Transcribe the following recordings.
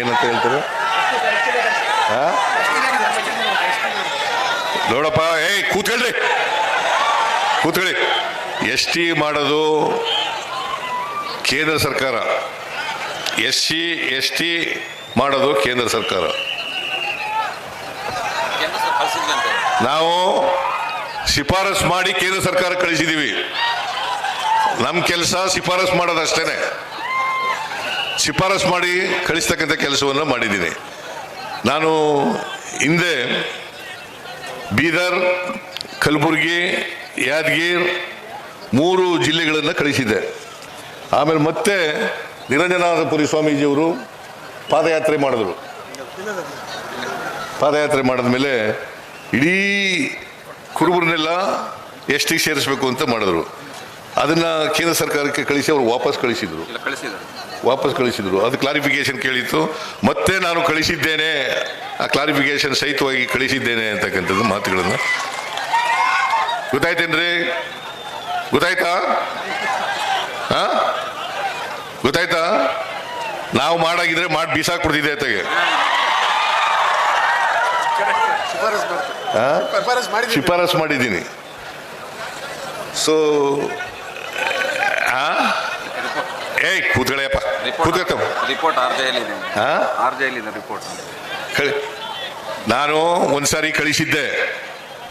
ಏನಂತ ಹೇಳ್ತಾರೆ? ನೋಡಪ್ಪ, ಏಯ್, ಕೂತ್ಕೊಳ್ರಿ. ಕೂತ್ಕೊಳ್ಳಿ. ಎಸ್ ಟಿ ಮಾಡೋದು ಕೇಂದ್ರ ಸರ್ಕಾರ. ಎಸ್ ಸಿ, ಎಸ್ ಟಿ ಮಾಡೋದು ಕೇಂದ್ರ ಸರ್ಕಾರ. ನಾವು ಶಿಫಾರಸ್ ಮಾಡಿ ಕೇಂದ್ರ ಸರ್ಕಾರ ಕಳಿಸಿದೀವಿ. ನಮ್ಮ ಕೆಲಸ ಶಿಫಾರಸ್ ಮಾಡೋದಷ್ಟೇನೆ. ಶಿಫಾರಸ್ ಮಾಡಿ ಕಳಿಸ್ತಕ್ಕಂಥ ಕೆಲಸವನ್ನು ಮಾಡಿದ್ದೀನಿ. ನಾನು ಹಿಂದೆ ಬೀದರ್, ಕಲಬುರಗಿ, ಯಾದಗಿರ್ ಮೂರು ಜಿಲ್ಲೆಗಳನ್ನು ಕಳಿಸಿದ್ದೆ. ಆಮೇಲೆ ಮತ್ತೆ ನಿರಂಜನಾಥಪುರಿ ಸ್ವಾಮೀಜಿಯವರು ಪಾದಯಾತ್ರೆ ಮಾಡಿದ್ರು. ಪಾದಯಾತ್ರೆ ಮಾಡಿದ ಮೇಲೆ ಇಡೀ ಕುರುಬರನ್ನೆಲ್ಲ ಎಷ್ಟಿಗೆ ಸೇರಿಸಬೇಕು ಅಂತ ಮಾಡಿದ್ರು. ಅದನ್ನ ಕೇಂದ್ರ ಸರ್ಕಾರಕ್ಕೆ ಕಳಿಸಿ ಅವರು ವಾಪಸ್ ಕಳಿಸಿದರು. ವಾಪಸ್ ಕಳಿಸಿದರು. ಅದು ಕ್ಲಾರಿಫಿಕೇಶನ್ ಕೇಳಿತ್ತು. ಮತ್ತೆ ನಾನು ಕಳಿಸಿದ್ದೇನೆ. ಆ ಕ್ಲಾರಿಫಿಕೇಶನ್ ಸಹಿತವಾಗಿ ಕಳಿಸಿದ್ದೇನೆ ಅಂತಕ್ಕಂಥದ್ದು ಮಾತುಗಳನ್ನು. ಗೊತ್ತಾಯ್ತೇನ್ರಿ? ಗೊತ್ತಾಯ್ತಾ? ಹಾ ಗೊತ್ತಾಯ್ತಾ? ನಾವು ಮಾಡಾಗಿದ್ರೆ ಮಾಡಿ ಬೀಸಾಕ್ಬಿಡ್ತಿದ್ದೆ ಹಾ? ಶಿಫಾರಸ್ ಮಾಡಿದ್ದೀನಿ. ಸೊ ಏಯ್ ಕೂತ್ಕೊಳ್ಳಯಪ್ಪ. ಕೂತ್ಕೊಳ್ತಾವ ರಿಪೋರ್ಟ್ ಆರ್ ಜೆ ಇದೆ. ಹಾ? ಆರ್ ಜೆ ಇದೆ ರಿಪೋರ್ಟ್ ಕಳಿ ನಾನು ಒಂದ್ಸಾರಿ ಕಳಿಸಿದ್ದೆ.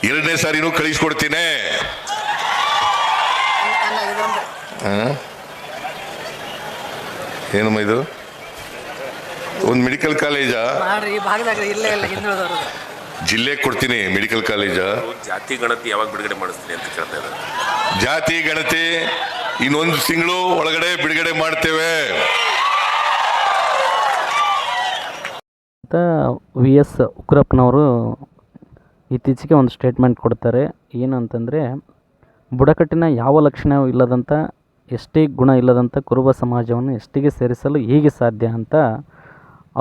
ಎರಡನೇ ಸಾರಿನೂ ಕಳಿಸ್ಕೊಡ್ತೀನಿ. ಆ? ಏನಮ್ಮ ಇದು? ಒಂದು ಮೆಡಿಕಲ್ ಕಾಲೇಜಾ ಜಿಲ್ಲೆ ಜಿಲ್ಲೆಗೆ ಕೊಡ್ತೀನಿ ಮೆಡಿಕಲ್ ಕಾಲೇಜ್ ಜಾತಿ ಗಣತಿ ಯಾವಾಗ ಬಿಡುಗಡೆ ಮಾಡಿಸ್ತೀನಿ ಅಂತ ಕೇಳ್ತಾ ಇದ್ದಾರೆ. ಜಾತಿ ಗಣತಿ ಇನ್ನೊಂದು ತಿಂಗಳು ಒಳಗಡೆ ಬಿಡುಗಡೆ ಮಾಡ್ತೇವೆ. ವಿ ಎಸ್ ಉಗ್ರಪ್ಪನವರು ಇತ್ತೀಚೆಗೆ ಒಂದು ಸ್ಟೇಟ್ಮೆಂಟ್ ಕೊಡ್ತಾರೆ. ಏನು ಅಂತಂದರೆ ಬುಡಕಟ್ಟಿನ ಯಾವ ಲಕ್ಷಣವೂ ಇಲ್ಲದಂಥ ಎಷ್ಟೇ ಗುಣ ಇಲ್ಲದಂಥ ಕುರುಬ ಸಮಾಜವನ್ನು ಎಷ್ಟಿಗೆ ಸೇರಿಸಲು ಹೇಗೆ ಸಾಧ್ಯ ಅಂತ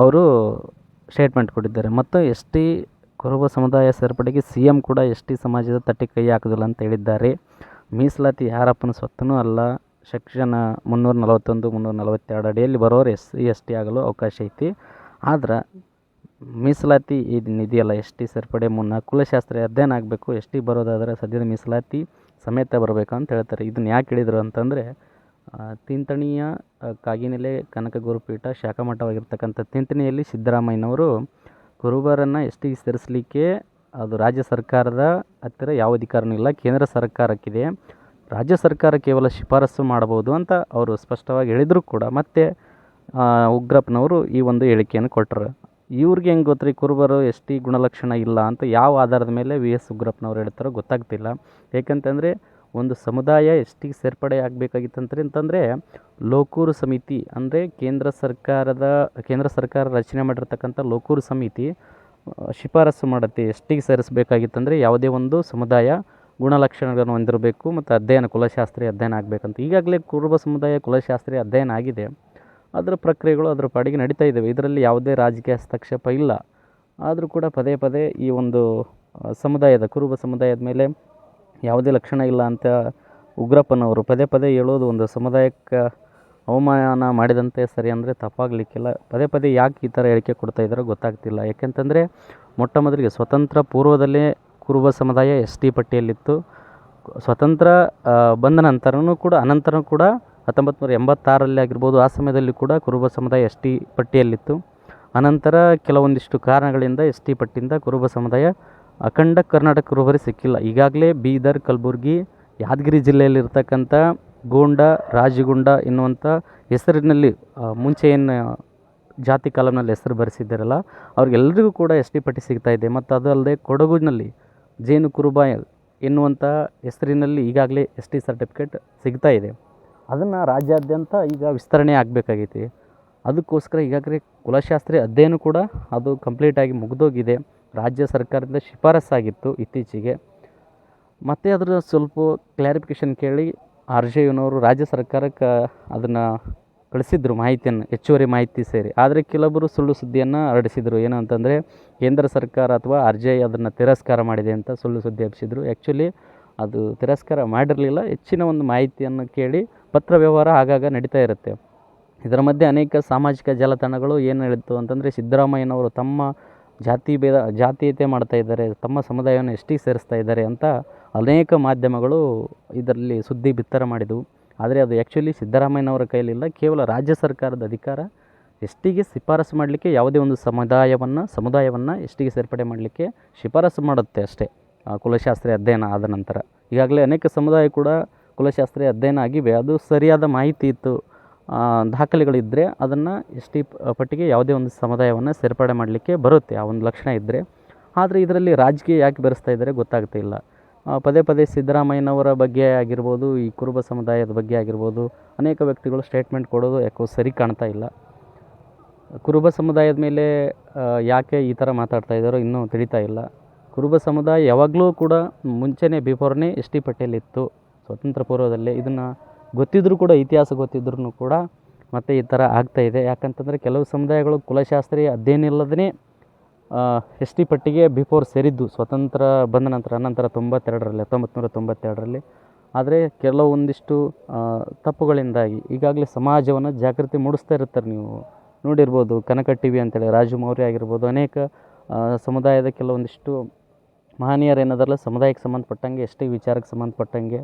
ಅವರು ಸ್ಟೇಟ್ಮೆಂಟ್ ಕೊಟ್ಟಿದ್ದಾರೆ. ಮತ್ತು ಎಸ್ ಟಿ ಕುರುಬ ಸಮುದಾಯ ಸೇರ್ಪಡೆಗೆ ಸಿ ಎಂ ಕೂಡ ಎಸ್ ಟಿ ಸಮಾಜದ ತಟ್ಟೆ ಕೈ ಹಾಕೋದಿಲ್ಲ ಅಂತ ಹೇಳಿದ್ದಾರೆ. ಮೀಸಲಾತಿ ಯಾರಪ್ಪನ ಸ್ವತ್ತೂ ಅಲ್ಲ, ಸೆಕ್ಷನ್ ಮುನ್ನೂರ ನಲವತ್ತೊಂದು ಮುನ್ನೂರ ನಲವತ್ತೆರಡು ಅಡಿಯಲ್ಲಿ ಬರೋರು ಎಸ್ ಸಿ ಎಸ್ ಟಿ ಆಗಲು ಅವಕಾಶ ಐತಿ. ಆದ್ರೆ ಮೀಸಲಾತಿ ಇದು ಇದೆಯಲ್ಲ ಎಸ್ ಟಿ ಸೇರ್ಪಡೆ ಮುನ್ನ ಕುಲಶಾಸ್ತ್ರ ಅಧ್ಯಯನ ಆಗಬೇಕು, ಎಸ್ ಟಿ ಬರೋದಾದರೆ ಸದ್ಯದ ಮೀಸಲಾತಿ ಸಮೇತ ಬರಬೇಕು ಅಂತ ಹೇಳ್ತಾರೆ. ಇದನ್ನು ಯಾಕೆ ಹೇಳಿದರು ಅಂತಂದರೆ ತಿಂತಣಿಯ ಕಾಗಿನೆಲೆ ಕನಕ ಗುರುಪೀಠ ಶಾಖಾಮಠವಾಗಿರ್ತಕ್ಕಂಥ ತಿಂತಣಿಯಲ್ಲಿ ಸಿದ್ದರಾಮಯ್ಯನವರು ಕುರುಬರನ್ನು ಎಸ್ ಟಿಗೆ ಸೇರಿಸಲಿಕ್ಕೆ ಅದು ರಾಜ್ಯ ಸರ್ಕಾರದ ಹತ್ತಿರ ಯಾವ ಅಧಿಕಾರವೂ ಇಲ್ಲ, ಕೇಂದ್ರ ಸರ್ಕಾರಕ್ಕಿದೆ. ರಾಜ್ಯ ಸರ್ಕಾರ ಕೇವಲ ಶಿಫಾರಸ್ಸು ಮಾಡಬಹುದು ಅಂತ ಅವರು ಸ್ಪಷ್ಟವಾಗಿ ಹೇಳಿದರೂ ಕೂಡ. ಮತ್ತೆ ಉಗ್ರಪ್ಪನವರು ಈ ಒಂದು ಹೇಳಿಕೆಯನ್ನು ಕೊಟ್ಟರು. ಇವ್ರಿಗೆ ಹೆಂಗೆ ಗೊತ್ತ್ರಿ? ಕುರುಬರು ಎಸ್ ಟಿ ಗುಣಲಕ್ಷಣ ಇಲ್ಲ ಅಂತ ಯಾವ ಆಧಾರದ ಮೇಲೆ ವಿ ಎಸ್ ಉಗ್ರಪ್ಪನವ್ರು ಹೇಳ್ತಾರೋ ಗೊತ್ತಾಗ್ತಿಲ್ಲ. ಏಕೆಂತಂದರೆ, ಒಂದು ಸಮುದಾಯ ಎಸ್ ಟಿಗೆ ಸೇರ್ಪಡೆ ಆಗಬೇಕಾಗಿತ್ತಂದ್ರೆ ಅಂತಂದರೆ, ಲೋಕೂರು ಸಮಿತಿ, ಅಂದರೆ ಕೇಂದ್ರ ಸರ್ಕಾರದ, ಕೇಂದ್ರ ಸರ್ಕಾರ ರಚನೆ ಮಾಡಿರ್ತಕ್ಕಂಥ ಲೋಕೂರು ಸಮಿತಿ ಶಿಫಾರಸು ಮಾಡುತ್ತೆ ಎಸ್ ಟಿಗೆ ಸೇರಿಸಬೇಕಾಗಿತ್ತಂದರೆ ಯಾವುದೇ ಒಂದು ಸಮುದಾಯ ಗುಣಲಕ್ಷಣಗಳನ್ನು ಹೊಂದಿರಬೇಕು ಮತ್ತು ಅಧ್ಯಯನ, ಕುಲಶಾಸ್ತ್ರೀಯ ಅಧ್ಯಯನ ಆಗಬೇಕಂತ. ಈಗಾಗಲೇ ಕುರುಬ ಸಮುದಾಯ, ಕುಲಶಾಸ್ತ್ರೀಯ ಅಧ್ಯಯನ ಆಗಿದೆ. ಅದರ ಪ್ರಕ್ರಿಯೆಗಳು ಅದರ ಪಾಡಿಗೆ ನಡೀತಾ ಇದ್ದಾವೆ. ಇದರಲ್ಲಿ ಯಾವುದೇ ರಾಜಕೀಯ ಹಸ್ತಕ್ಷೇಪ ಇಲ್ಲ. ಆದರೂ ಕೂಡ ಪದೇ ಪದೇ ಈ ಒಂದು ಸಮುದಾಯದ, ಕುರುಬ ಸಮುದಾಯದ ಮೇಲೆ ಯಾವುದೇ ಲಕ್ಷಣ ಇಲ್ಲ ಅಂತ ಉಗ್ರಪ್ಪನವರು ಪದೇ ಪದೇ ಹೇಳೋದು ಒಂದು ಸಮುದಾಯಕ್ಕೆ ಅವಮಾನ ಮಾಡಿದಂತೆ ಸರಿ ಅಂದರೆ ತಪ್ಪಾಗಲಿಕ್ಕಿಲ್ಲ. ಪದೇ ಪದೇ ಯಾಕೆ ಈ ಥರ ಹೇಳಿಕೆ ಕೊಡ್ತಾ ಇದ್ದಾರೋ ಗೊತ್ತಾಗ್ತಿಲ್ಲ. ಯಾಕೆಂತಂದರೆ ಮೊಟ್ಟ ಮೊದಲಿಗೆ ಸ್ವತಂತ್ರ ಪೂರ್ವದಲ್ಲೇ ಕುರುಬ ಸಮುದಾಯ ಎಸ್ ಟಿ ಪಟ್ಟಿಯಲ್ಲಿತ್ತು. ಸ್ವತಂತ್ರ ಬಂದ ನಂತರನೂ ಕೂಡ ಅನಂತರ ಕೂಡ ಹತ್ತೊಂಬತ್ತು ನೂರ ಎಂಬತ್ತಾರರಲ್ಲಿ ಆಗಿರ್ಬೋದು ಆ ಸಮಯದಲ್ಲಿ ಕೂಡ ಕುರುಬ ಸಮುದಾಯ ಎಸ್ ಟಿ ಪಟ್ಟಿಯಲ್ಲಿತ್ತು. ಅನಂತರ ಕೆಲವೊಂದಿಷ್ಟು ಕಾರಣಗಳಿಂದ ಎಸ್ ಟಿ ಪಟ್ಟಿಯಿಂದ ಕುರುಬ ಸಮುದಾಯ ಅಖಂಡ ಕರ್ನಾಟಕ ಕುರುಬರಿ ಸಿಕ್ಕಿಲ್ಲ. ಈಗಾಗಲೇ ಬೀದರ್, ಕಲಬುರ್ಗಿ, ಯಾದಗಿರಿ ಜಿಲ್ಲೆಯಲ್ಲಿರ್ತಕ್ಕಂಥ ಗೋಂಡ, ರಾಜಗುಂಡ ಎನ್ನುವಂಥ ಹೆಸರಿನಲ್ಲಿ ಮುಂಚೆ ಏನು ಜಾತಿ ಕಾಲಮ್ನಲ್ಲಿ ಹೆಸರು ಬರೆಸಿದ್ದಾರಲ್ಲ ಅವ್ರಿಗೆಲ್ಲರಿಗೂ ಕೂಡ ಎಸ್ ಟಿ ಪಟ್ಟಿ ಸಿಗ್ತಾ ಇದೆ. ಮತ್ತು ಅದು ಅಲ್ಲದೆ ಕೊಡಗುನಲ್ಲಿ ಜೇನು ಕುರುಬ ಎನ್ನುವಂಥ ಹೆಸರಿನಲ್ಲಿ ಈಗಾಗಲೇ ಎಸ್ ಟಿ ಸರ್ಟಿಫಿಕೇಟ್ ಸಿಗ್ತಾ ಇದೆ. ಅದನ್ನು ರಾಜ್ಯಾದ್ಯಂತ ಈಗ ವಿಸ್ತರಣೆ ಆಗಬೇಕಾಗೈತಿ. ಅದಕ್ಕೋಸ್ಕರ ಈಗಾಗಲೇ ಕುಲಶಾಸ್ತ್ರಿ ಅಧ್ಯಯನ ಕೂಡ ಅದು ಕಂಪ್ಲೀಟಾಗಿ ಮುಗಿದೋಗಿದೆ. ರಾಜ್ಯ ಸರ್ಕಾರದಿಂದ ಶಿಫಾರಸ್ಸಾಗಿತ್ತು ಇತ್ತೀಚೆಗೆ. ಮತ್ತು ಅದರ ಸ್ವಲ್ಪ ಕ್ಲಾರಿಫಿಕೇಷನ್ ಕೇಳಿ ಆರ್ ಜೆ ಯುನವರು ರಾಜ್ಯ ಸರ್ಕಾರಕ್ಕೆ ಅದನ್ನು ಕಳಿಸಿದ್ರು ಮಾಹಿತಿಯನ್ನು, ಹೆಚ್ಚುವರಿ ಮಾಹಿತಿ ಸೇರಿ. ಆದರೆ ಕೆಲವೊಬ್ಬರು ಸುಳ್ಳು ಸುದ್ದಿಯನ್ನು ಹರಡಿಸಿದರು. ಏನು ಅಂತಂದರೆ, ಕೇಂದ್ರ ಸರ್ಕಾರ ಅಥವಾ ಆರ್ ಜೆ ಐ ಅದನ್ನು ತಿರಸ್ಕಾರ ಮಾಡಿದೆ ಅಂತ ಸುಳ್ಳು ಸುದ್ದಿ ಹಬ್ಬಿಸಿದರು ಆ್ಯಕ್ಚುಲಿ ಅದು ತಿರಸ್ಕಾರ ಮಾಡಿರಲಿಲ್ಲ. ಹೆಚ್ಚಿನ ಒಂದು ಮಾಹಿತಿಯನ್ನು ಕೇಳಿ ಪತ್ರ ವ್ಯವಹಾರ ಆಗಾಗ ನಡೀತಾ ಇರುತ್ತೆ. ಇದರ ಮಧ್ಯೆ ಅನೇಕ ಸಾಮಾಜಿಕ ಜಾಲತಾಣಗಳು ಏನು ಹೇಳಿತ್ತು ಅಂತಂದರೆ, ಸಿದ್ದರಾಮಯ್ಯನವರು ತಮ್ಮ ಜಾತಿ ಭೇದ, ಜಾತೀಯತೆ ಮಾಡ್ತಾ ಇದ್ದಾರೆ, ತಮ್ಮ ಸಮುದಾಯವನ್ನು ಎಷ್ಟಿಗೆ ಸೇರಿಸ್ತಾ ಇದ್ದಾರೆ ಅಂತ ಅನೇಕ ಮಾಧ್ಯಮಗಳು ಇದರಲ್ಲಿ ಸುದ್ದಿ ಬಿತ್ತರ ಮಾಡಿದವು. ಆದರೆ ಅದು ಆ್ಯಕ್ಚುಲಿ ಸಿದ್ದರಾಮಯ್ಯನವರ ಕೈಲಿಲ್ಲ ಕೇವಲ ರಾಜ್ಯ ಸರ್ಕಾರದ ಅಧಿಕಾರ, ಎಷ್ಟಿಗೆ ಶಿಫಾರಸು ಮಾಡಲಿಕ್ಕೆ, ಯಾವುದೇ ಒಂದು ಸಮುದಾಯವನ್ನು ಸಮುದಾಯವನ್ನು ಎಷ್ಟಿಗೆ ಸೇರ್ಪಡೆ ಮಾಡಲಿಕ್ಕೆ ಶಿಫಾರಸು ಮಾಡುತ್ತೆ ಅಷ್ಟೇ. ಕುಲಶಾಸ್ತ್ರಿ ಅಧ್ಯಯನ ಆದ ನಂತರ. ಈಗಾಗಲೇ ಅನೇಕ ಸಮುದಾಯ ಕೂಡ ಕುಲಶಾಸ್ತ್ರೀಯ ಅಧ್ಯಯನ ಆಗಿವೆ. ಅದು ಸರಿಯಾದ ಮಾಹಿತಿ ಇತ್ತು. ದಾಖಲೆಗಳಿದ್ದರೆ ಅದನ್ನು ಎಸ್ ಟಿ ಪಟ್ಟಿಗೆ ಯಾವುದೇ ಒಂದು ಸಮುದಾಯವನ್ನು ಸೇರ್ಪಡೆ ಮಾಡಲಿಕ್ಕೆ ಬರುತ್ತೆ. ಆ ಒಂದು ಲಕ್ಷಣ ಇದ್ದರೆ ಆದರೆ ಇದರಲ್ಲಿ ರಾಜಕೀಯ ಯಾಕೆ ಬೆರೆಸ್ತಾ ಇದ್ದಾರೆ ಗೊತ್ತಾಗ್ತಾ ಇಲ್ಲ. ಪದೇ ಪದೇ ಸಿದ್ದರಾಮಯ್ಯನವರ ಬಗ್ಗೆ ಆಗಿರ್ಬೋದು, ಈ ಕುರುಬ ಸಮುದಾಯದ ಬಗ್ಗೆ ಆಗಿರ್ಬೋದು, ಅನೇಕ ವ್ಯಕ್ತಿಗಳು ಸ್ಟೇಟ್ಮೆಂಟ್ ಕೊಡೋದು ಯಾಕೋ ಸರಿ ಕಾಣ್ತಾ ಇಲ್ಲ. ಕುರುಬ ಸಮುದಾಯದ ಮೇಲೆ ಯಾಕೆ ಈ ಥರ ಮಾತಾಡ್ತಾ ಇದ್ದಾರೋ ಇನ್ನೂ ತಿಳಿತಾ ಇಲ್ಲ. ಕುರುಬ ಸಮುದಾಯ ಯಾವಾಗಲೂ ಕೂಡ ಮುಂಚೆನೇ ಬಿಫೋರ್ನೇ ಎಸ್ ಟಿ ಪಟ್ಟಿಯಲ್ಲಿತ್ತು ಸ್ವತಂತ್ರ ಪೂರ್ವದಲ್ಲೇ ಇದನ್ನು ಗೊತ್ತಿದ್ದರೂ ಕೂಡ, ಇತಿಹಾಸ ಗೊತ್ತಿದ್ರೂ ಕೂಡ ಮತ್ತೆ ಈ ಥರ ಆಗ್ತಾ ಇದೆ. ಯಾಕಂತಂದರೆ ಕೆಲವು ಸಮುದಾಯಗಳು ಕುಲಶಾಸ್ತ್ರೀಯ ಅಧ್ಯಯನ ಇಲ್ಲದೇ ಎಸ್ ಟಿ ಪಟ್ಟಿಗೆ ಬಿಫೋರ್ ಸೇರಿದ್ದು ಸ್ವತಂತ್ರ ಬಂದ ನಂತರ ನಂತರ ತೊಂಬತ್ತೆರಡರಲ್ಲಿ ಹತ್ತೊಂಬತ್ತು ನೂರ ತೊಂಬತ್ತೆರಡರಲ್ಲಿ. ಆದರೆ ಕೆಲವೊಂದಿಷ್ಟು ತಪ್ಪುಗಳಿಂದಾಗಿ ಈಗಾಗಲೇ ಸಮಾಜವನ್ನು ಜಾಗೃತಿ ಮೂಡಿಸ್ತಾ ಇರ್ತಾರೆ ನೀವು. ನೋಡಿರ್ಬೋದು, ಕನಕ ಟಿ ವಿ ಅಂತೇಳಿ ರಾಜು ಮೌರ್ಯ ಆಗಿರ್ಬೋದು, ಅನೇಕ ಸಮುದಾಯದ ಕೆಲವೊಂದಿಷ್ಟು ಮಹನೀಯರು ಏನದಲ್ಲ ಸಮುದಾಯಕ್ಕೆ ಸಂಬಂಧಪಟ್ಟಂಗೆ ಎಷ್ಟೇ ವಿಚಾರಕ್ಕೆ ಸಂಬಂಧಪಟ್ಟಂಗೆ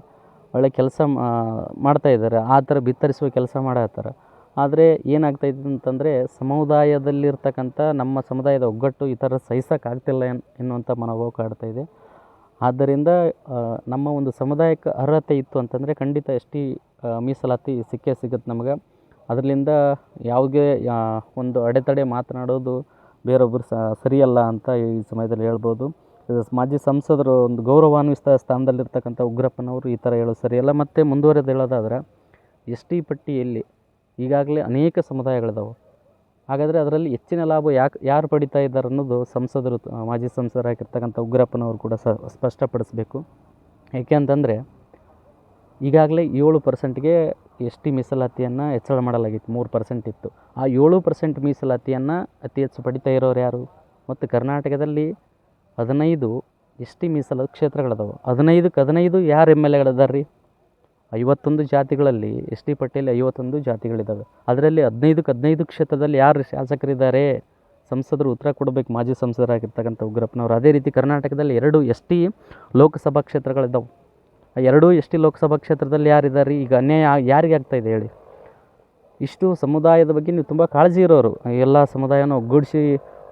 ಒಳ್ಳೆ ಕೆಲಸ ಮಾಡ್ತಾ ಇದ್ದಾರೆ. ಆ ಥರ ಬಿತ್ತರಿಸುವ ಕೆಲಸ ಮಾಡತ್ತಾರೆ. ಆದರೆ ಏನಾಗ್ತಾಯಿದೆ ಅಂತಂದರೆ ಸಮುದಾಯದಲ್ಲಿರ್ತಕ್ಕಂಥ ನಮ್ಮ ಸಮುದಾಯದ ಒಗ್ಗಟ್ಟು ಈ ಥರ ಸಹಿಸೋಕ್ಕಾಗ್ತಿಲ್ಲ ಎನ್, ಎನ್ನುವಂಥ ಮನೋಭಾವ ಕಾಡ್ತಾ ಇದೆ. ಆದ್ದರಿಂದ ನಮ್ಮ ಒಂದು ಸಮುದಾಯಕ್ಕೆ ಅರ್ಹತೆ ಇತ್ತು ಅಂತಂದರೆ ಖಂಡಿತ ಎಸ್, ಟಿ ಮೀಸಲಾತಿ ಸಿಕ್ಕೇ ಸಿಗುತ್ತೆ ನಮ್ಗೆ. ಅದರಿಂದ ಯಾವುದೇ ಒಂದು ಅಡೆತಡೆ ಮಾತನಾಡೋದು ಬೇರೊಬ್ಬರು ಸರಿಯಲ್ಲ ಅಂತ ಈ ಸಮಯದಲ್ಲಿ ಹೇಳ್ಬೋದು. ಮಾಜಿ ಸಂಸದರು ಒಂದು ಗೌರವಾನ್ವಿತ ಸ್ಥಾನದಲ್ಲಿರ್ತಕ್ಕಂಥ ಉಗ್ರಪ್ಪನವರು ಈ ಥರ ಹೇಳೋದು ಸರಿಯಲ್ಲ. ಮತ್ತು ಮುಂದುವರೆದು ಹೇಳೋದಾದ್ರೆ, ಎಸ್, ಟಿ ಪಟ್ಟಿಯಲ್ಲಿ ಈಗಾಗಲೇ ಅನೇಕ ಸಮುದಾಯಗಳಿದಾವೆ. ಹಾಗಾದರೆ ಅದರಲ್ಲಿ ಹೆಚ್ಚಿನ ಲಾಭ ಯಾಕೆ, ಯಾರು ಪಡಿತಾ ಇದ್ದಾರೆ ಅನ್ನೋದು ಸಂಸದರು, ಮಾಜಿ ಸಂಸದರಾಗಿರ್ತಕ್ಕಂಥ ಉಗ್ರಪ್ಪನವರು ಕೂಡ ಸ, ಸ್ಪಷ್ಟಪಡಿಸಬೇಕು. ಏಕೆ ಅಂತಂದರೆ, ಈಗಾಗಲೇ ಏಳು ಪರ್ಸೆಂಟ್ಗೆ ಎಸ್ ಟಿ ಮೀಸಲಾತಿಯನ್ನು ಹೆಚ್ಚಳ ಮಾಡಲಾಗಿತ್ತು, ಮೂರು ಪರ್ಸೆಂಟ್ ಇತ್ತು. ಆ ಏಳು ಪರ್ಸೆಂಟ್ ಮೀಸಲಾತಿಯನ್ನು ಅತಿ ಹೆಚ್ಚು ಪಡಿತಾ ಇರೋರು ಯಾರು? ಮತ್ತು ಕರ್ನಾಟಕದಲ್ಲಿ ಹದಿನೈದು ಎಸ್ ಟಿ ಮೀಸಲಾತಿ ಕ್ಷೇತ್ರಗಳಿದಾವೆ. ಹದಿನೈದಕ್ಕೆ ಹದಿನೈದು ಯಾರು ಎಂ ಎಲ್ ಎಗಳಿದಾರೆ ರೀ ಐವತ್ತೊಂದು ಜಾತಿಗಳಲ್ಲಿ, ಎಸ್ ಟಿ ಪಟ್ಟಿಯಲ್ಲಿ ಐವತ್ತೊಂದು ಜಾತಿಗಳಿದ್ದಾವೆ. ಅದರಲ್ಲಿ ಹದಿನೈದಕ್ಕೆ ಹದಿನೈದು ಕ್ಷೇತ್ರದಲ್ಲಿ ಯಾರು ಶಾಸಕರಿದ್ದಾರೆ? ಸಂಸದರು ಉತ್ತರ ಕೊಡಬೇಕು, ಮಾಜಿ ಸಂಸದರಾಗಿರ್ತಕ್ಕಂಥ ಉಗ್ರಪ್ಪನವರು. ಅದೇ ರೀತಿ ಕರ್ನಾಟಕದಲ್ಲಿ ಎರಡು ಎಸ್ ಟಿ ಲೋಕಸಭಾ ಕ್ಷೇತ್ರಗಳಿದ್ದಾವೆ. ಎರಡೂ ಎಸ್ ಟಿ ಲೋಕಸಭಾ ಕ್ಷೇತ್ರದಲ್ಲಿ ಯಾರಿದ್ದಾರೆ? ಈಗ ಅನ್ಯಾಯ ಯಾರಿಗೆ ಆಗ್ತಾ ಇದೆ ಹೇಳಿ? ಇಷ್ಟು ಸಮುದಾಯದ ಬಗ್ಗೆ ನೀವು ತುಂಬ ಕಾಳಜಿ ಇರೋರು. ಎಲ್ಲ ಸಮುದಾಯನ ಒಗ್ಗೂಡಿಸಿ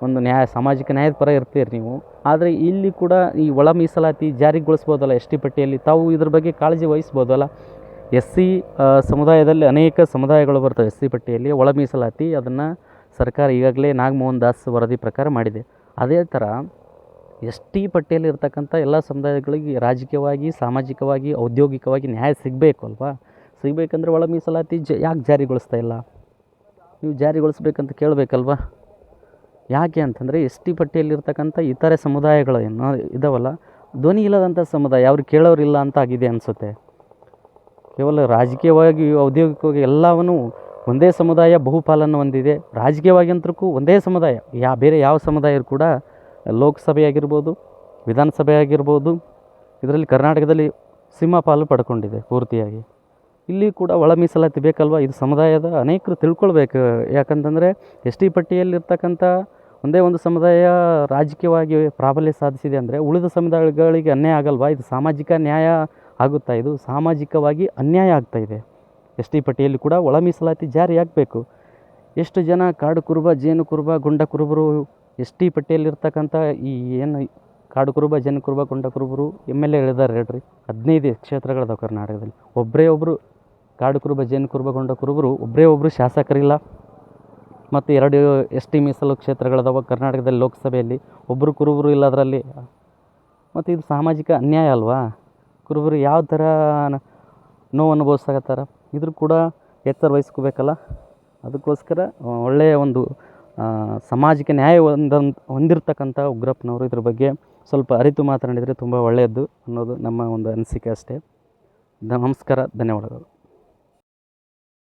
ಒಂದು ನ್ಯಾಯ, ಸಾಮಾಜಿಕ ನ್ಯಾಯದ ಪರ ಇರ್ತೀರಿ ನೀವು. ಆದರೆ ಇಲ್ಲಿ ಕೂಡ ಈ ಒಳ ಮೀಸಲಾತಿ ಜಾರಿಗೊಳಿಸ್ಬೋದಲ್ಲ, ಎಸ್ ಟಿ ಪಟ್ಟಿಯಲ್ಲಿ ತಾವು ಇದ್ರ ಬಗ್ಗೆ ಕಾಳಜಿ ವಹಿಸ್ಬೋದಲ್ಲ. ಎಸ್ ಸಿ ಸಮುದಾಯದಲ್ಲಿ ಅನೇಕ ಸಮುದಾಯಗಳು ಬರ್ತವೆ ಎಸ್ ಸಿ ಪಟ್ಟಿಯಲ್ಲಿ, ಒಳ ಮೀಸಲಾತಿ ಅದನ್ನು ಸರ್ಕಾರ ಈಗಾಗಲೇ ನಾಗಮೋಹನ್ ದಾಸ್ ವರದಿ ಪ್ರಕಾರ ಮಾಡಿದೆ. ಅದೇ ಥರ ಎಸ್ ಟಿ ಪಟ್ಟಿಯಲ್ಲಿ ಇರ್ತಕ್ಕಂಥ ಎಲ್ಲ ಸಮುದಾಯಗಳಿಗೆ ರಾಜಕೀಯವಾಗಿ, ಸಾಮಾಜಿಕವಾಗಿ, ಔದ್ಯೋಗಿಕವಾಗಿ ನ್ಯಾಯ ಸಿಗಬೇಕು ಅಲ್ವಾ? ಸಿಗಬೇಕಂದ್ರೆ ಒಳ ಮೀಸಲಾತಿ ಜ, ಯಾಕೆ ಜಾರಿಗೊಳಿಸ್ತಾ ಇಲ್ಲ? ನೀವು ಜಾರಿಗೊಳಿಸ್ಬೇಕಂತ ಕೇಳಬೇಕಲ್ವಾ? ಯಾಕೆ ಅಂತಂದರೆ ಎಸ್ ಟಿ ಪಟ್ಟಿಯಲ್ಲಿರ್ತಕ್ಕಂಥ ಇತರೆ ಸಮುದಾಯಗಳು ಏನು ಇದಾವಲ್ಲ, ಧ್ವನಿ ಇಲ್ಲದಂಥ ಸಮುದಾಯ ಅವ್ರು ಕೇಳೋರಿಲ್ಲ ಅಂತ ಆಗಿದೆ ಅನಿಸುತ್ತೆ. ಕೇವಲ ರಾಜಕೀಯವಾಗಿ, ಔದ್ಯೋಗಿಕವಾಗಿ ಎಲ್ಲವನ್ನೂ ಒಂದೇ ಸಮುದಾಯ ಬಹುಪಾಲನ್ನು ಹೊಂದಿದೆ. ರಾಜಕೀಯವಾಗಿ ಅಂತಕ್ಕೂ ಒಂದೇ ಸಮುದಾಯ, ಯಾ ಬೇರೆ ಯಾವ ಸಮುದಾಯ ಕೂಡ ಲೋಕಸಭೆ ಆಗಿರ್ಬೋದು ವಿಧಾನಸಭೆ ಆಗಿರ್ಬೋದು ಇದರಲ್ಲಿ ಕರ್ನಾಟಕದಲ್ಲಿ ಸಿಂಹಪಾಲು ಪಡ್ಕೊಂಡಿದೆ ಪೂರ್ತಿಯಾಗಿ. ಇಲ್ಲಿ ಕೂಡ ಒಳ ಮೀಸಲಾತಿ ಬೇಕಲ್ವ? ಇದು ಸಮುದಾಯದ ಅನೇಕರು ತಿಳ್ಕೊಳ್ಬೇಕು. ಯಾಕಂತಂದರೆ ಎಸ್ ಟಿ ಪಟ್ಟಿಯಲ್ಲಿರ್ತಕ್ಕಂಥ ಒಂದೇ ಒಂದು ಸಮುದಾಯ ರಾಜಕೀಯವಾಗಿ ಪ್ರಾಬಲ್ಯ ಸಾಧಿಸಿದೆ ಅಂದರೆ ಉಳಿದ ಸಮುದಾಯಗಳಿಗೆ ಅನ್ಯಾಯ ಆಗಲ್ವಾ? ಇದು ಸಾಮಾಜಿಕ ನ್ಯಾಯ ಆಗುತ್ತಾ? ಇದು ಸಾಮಾಜಿಕವಾಗಿ ಅನ್ಯಾಯ ಆಗ್ತಾ ಇದೆ. ಎಸ್ ಟಿ ಪಟ್ಟಿಯಲ್ಲಿ ಕೂಡ ಒಳ ಮೀಸಲಾತಿ ಜಾರಿಯಾಗಬೇಕು ಎಷ್ಟು ಜನ ಕಾಡು ಕುರುಬ, ಜೇನು ಕುರುಬ, ಗುಂಡ ಕುರುಬರು ಎಸ್ ಟಿ ಪಟ್ಟಿಯಲ್ಲಿರ್ತಕ್ಕಂಥ ಈ ಏನು ಕಾಡು ಕುರುಬ, ಜೇನು ಕುರುಬ, ಗುಂಡ ಕುರುಬರು ಎಂ ಎಲ್ ಎ ಹೇಳ್ರಿ. ಹದಿನೈದು ಕ್ಷೇತ್ರಗಳದಾವೆ ಕರ್ನಾಟಕದಲ್ಲಿ. ಒಬ್ಬರೇ ಒಬ್ಬರು ಕಾಡು ಕುರುಬ, ಜೇನು ಕುರುಬ, ಗುಂಡ ಕುರುಬರು ಒಬ್ಬರೇ ಒಬ್ಬರು ಶಾಸಕರಿಲ್ಲ. ಮತ್ತು ಎರಡು ಎಸ್ ಟಿ ಮೀಸಲು ಕ್ಷೇತ್ರಗಳದಾವ ಕರ್ನಾಟಕದಲ್ಲಿ ಲೋಕಸಭೆಯಲ್ಲಿ. ಒಬ್ಬರು ಕುರುಬರು ಇಲ್ಲ ಅದರಲ್ಲಿ ಮತ್ತು ಇದು ಸಾಮಾಜಿಕ ಅನ್ಯಾಯ ಅಲ್ವಾ? ಕುರುಬರು ಯಾವ ಥರ ನೋವು ಅನುಭವಿಸ್ತಾರೆ? ಇದ್ರ ಕೂಡ ಎಚ್ಚರ ವಹಿಸ್ಕೋಬೇಕಲ್ಲ? ಅದಕ್ಕೋಸ್ಕರ ಒಳ್ಳೆಯ ಒಂದು ಸಾಮಾಜಿಕ ನ್ಯಾಯ ಹೊಂದನ್ ಹೊಂದಿರತಕ್ಕಂಥ ಉಗ್ರಪ್ಪನವರು ಇದ್ರ ಬಗ್ಗೆ ಸ್ವಲ್ಪ ಅರಿತು ಮಾತನಾಡಿದರೆ ತುಂಬ ಒಳ್ಳೆಯದು ಅನ್ನೋದು ನಮ್ಮ ಒಂದು ಅನಿಸಿಕೆ ಅಷ್ಟೇ. ನಮಸ್ಕಾರ, ಧನ್ಯವಾದಗಳು.